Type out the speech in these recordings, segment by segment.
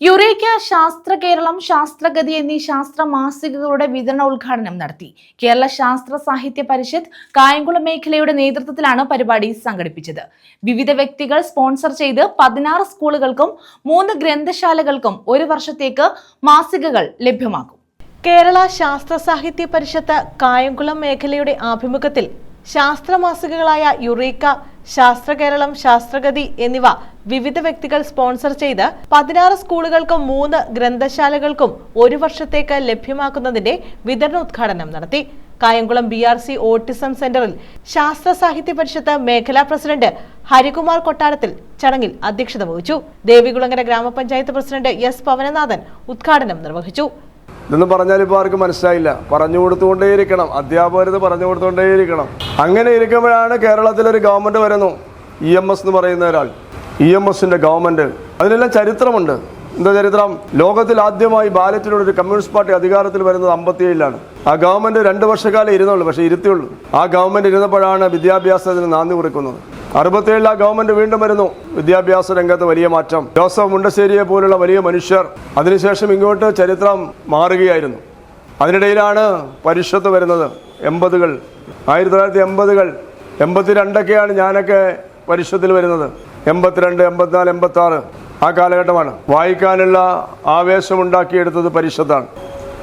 Eureka ശാസ്ത്ര കേരളം ശാസ്ത്രഗതി എന്നീ ശാസ്ത്ര മാസികകളുടെ വിതരണ ഉദ്ഘാടനം നടത്തി. കേരള ശാസ്ത്ര സാഹിത്യ പരിഷത്ത് കായംകുളം മേഖലയുടെ നേതൃത്വത്തിലാണ് പരിപാടി സംഘടിപ്പിച്ചത്. വിവിധ വ്യക്തികൾ സ്പോൺസർ ചെയ്ത് പതിനാറ് സ്കൂളുകൾക്കും മൂന്ന് ഗ്രന്ഥശാലകൾക്കും ഒരു വർഷത്തേക്ക് മാസികകൾ ലഭ്യമാക്കും. കേരള ശാസ്ത്ര സാഹിത്യ പരിഷത്ത് കായംകുളം മേഖലയുടെ ആഭിമുഖ്യത്തിൽ ശാസ്ത്ര മാസികകളായ യുറീക്ക ശാസ്ത്ര കേരളം ശാസ്ത്രഗതി എന്നിവ വിവിധ വ്യക്തികൾ സ്പോൺസർ ചെയ്ത് പതിനാറ് സ്കൂളുകൾക്കും മൂന്ന് ഗ്രന്ഥശാലകൾക്കും ഒരു വർഷത്തേക്ക് ലഭ്യമാക്കുന്നതിന്റെ വിതരണോദ്ഘാടനം നടത്തി. Kayamkulam B R C autism സെന്ററിൽ ശാസ്ത്ര സാഹിത്യ പരിഷത്ത് മേഖലാ പ്രസിഡന്റ് ഹരികുമാർ കൊട്ടാരത്തിൽ ചടങ്ങിൽ അധ്യക്ഷത വഹിച്ചു. ദേവികുളങ്ങര ഗ്രാമപഞ്ചായത്ത് പ്രസിഡന്റ് എസ് പവനനാഥൻ ഉദ്ഘാടനം നിർവഹിച്ചു. ഇതൊന്നും പറഞ്ഞാൽ ഇപ്പോൾ ആർക്കും മനസ്സിലായില്ല. പറഞ്ഞു കൊടുത്തുകൊണ്ടേയിരിക്കണം. അധ്യാപകരത് പറഞ്ഞു കൊടുത്തുകൊണ്ടേയിരിക്കണം. അങ്ങനെ ഇരിക്കുമ്പോഴാണ് കേരളത്തിലൊരു ഗവൺമെന്റ് വരുന്നു. ഇ എം എസ് എന്ന് പറയുന്ന ഒരാൾ. ഇ എം എസിന്റെ ഗവൺമെന്റ് അതിനെല്ലാം ചരിത്രമുണ്ട്. എന്താ ചരിത്രം? ലോകത്തിൽ ആദ്യമായി ബാലറ്റിലൂടെ ഒരു കമ്മ്യൂണിസ്റ്റ് പാർട്ടി അധികാരത്തിൽ വരുന്നത് അമ്പത്തിയേഴിലാണ്. ആ ഗവൺമെന്റ് രണ്ട് വർഷക്കാലം ഇരുന്നുള്ളൂ പക്ഷേ ഇരുത്തിയുള്ളൂ. ആ ഗവൺമെന്റ് ഇരുന്നപ്പോഴാണ് വിദ്യാഭ്യാസത്തിന് നാന്ദി കുറിക്കുന്നത്. അറുപത്തിയേഴിൽ ആ ഗവൺമെന്റ് വീണ്ടും വരുന്നു. വിദ്യാഭ്യാസ രംഗത്ത് വലിയ മാറ്റം. ജോസഫ് മുണ്ടശ്ശേരിയെ പോലുള്ള വലിയ മനുഷ്യർ അതിനുശേഷം ഇങ്ങോട്ട് ചരിത്രം മാറുകയായിരുന്നു. അതിനിടയിലാണ് പരിഷത്ത് വരുന്നത്. എൺപതുകൾ. ആയിരത്തി തൊള്ളായിരത്തി എൺപതുകൾ എൺപത്തിരണ്ടൊക്കെയാണ് ഞാനൊക്കെ പരിഷത്തിൽ വരുന്നത്. എൺപത്തിരണ്ട് എൺപത്തിനാല് എൺപത്തി ആറ് ആ കാലഘട്ടമാണ്. വായിക്കാനുള്ള ആവേശമുണ്ടാക്കിയെടുത്തത് പരിഷത്താണ്.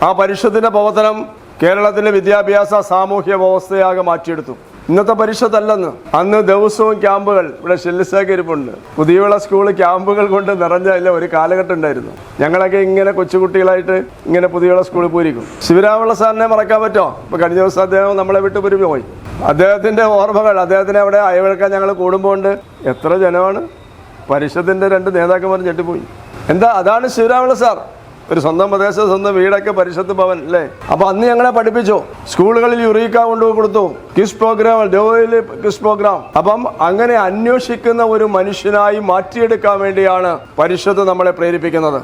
ആ പരിഷത്തിന്റെ പ്രവർത്തനം കേരളത്തിന്റെ വിദ്യാഭ്യാസ സാമൂഹ്യ വ്യവസ്ഥയാകെ മാറ്റിയെടുത്തു. ഇന്നത്തെ പരിഷത്തല്ലെന്ന്. അന്ന് ദിവസവും ക്യാമ്പുകൾ ഇവിടെ ഷെല്ലിശേഖരിപ്പുണ്ട് പുതിയവിള സ്കൂൾ ക്യാമ്പുകൾ കൊണ്ട് നിറഞ്ഞ ഇല്ല ഒരു കാലഘട്ടം ഉണ്ടായിരുന്നു. ഞങ്ങളൊക്കെ ഇങ്ങനെ കൊച്ചുകുട്ടികളായിട്ട് ഇങ്ങനെ പുതിയവിള സ്കൂളിൽ പോയിരിക്കും. ശിവരാമുള്ള സാറിനെ മറക്കാൻ പറ്റുമോ ഇപ്പൊ കഴിഞ്ഞ ദിവസം അദ്ദേഹം നമ്മളെ വിട്ടു പോയി. അദ്ദേഹത്തിന്റെ ഓർമ്മകൾ അദ്ദേഹത്തിനെ അവിടെ അയവിളക്കാൻ ഞങ്ങൾ കൂടുമ്പോൾ ഉണ്ട് എത്ര ജനമാണ്. പരിഷത്തിന്റെ രണ്ട് നേതാക്കന്മാർ ഞെട്ടിപ്പോയി. എന്താ? അതാണ് ശിവരാമുള്ള സാർ. ഒരു സ്വന്തം പ്രദേശം സ്വന്തം വീടൊക്കെ പരിശുദ്ധ ഭവൻ അല്ലേ? അപ്പൊ അന്ന് ഞങ്ങളെ പഠിപ്പിച്ചു. സ്കൂളുകളിൽ യുറീക്ക കൊണ്ടുപോയി കൊടുത്തു. കിസ് പ്രോഗ്രാം ഡോയിൽ കിസ് പ്രോഗ്രാം അപ്പം അങ്ങനെ അന്വേഷിക്കുന്ന ഒരു മനുഷ്യനായി മാറ്റിയെടുക്കാൻ വേണ്ടിയാണ് പരിശുദ്ധ നമ്മളെ പ്രേരിപ്പിക്കുന്നത്.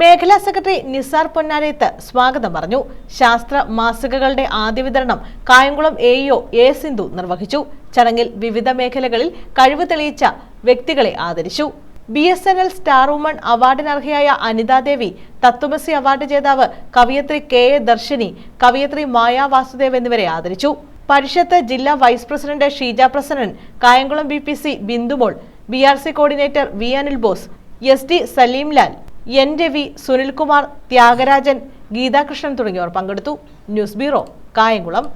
മേഖലാ സെക്രട്ടറി നിസാർ പൊന്നാരയത്ത് സ്വാഗതം പറഞ്ഞു. ശാസ്ത്ര മാസികകളുടെ ആദ്യ വിതരണം കായംകുളം എഇഒ എ സിന്ധു നിർവഹിച്ചു. ചടങ്ങിൽ വിവിധ മേഖലകളിൽ കഴിവ് തെളിയിച്ച വ്യക്തികളെ ആദരിച്ചു. B S N L star woman അവാർഡിനർഹയായ Anithadevi തത്വമസി അവാർഡ് ജേതാവ് കവിയത്രി കെ എ ദർശിനി കവിയത്രി മായ വാസുദേവ് എന്നിവരെ ആദരിച്ചു. പരിഷത്ത് ജില്ലാ vice president Sheeja Prasannan Kayamkulam B P C Bindumol B R C coordinator V Anil Bose S D Salimlal N Ravi Sunilkumar Thyagarajan Geethakrishnan തുടങ്ങിയവർ പങ്കെടുത്തു. News bureau Kayamkulam.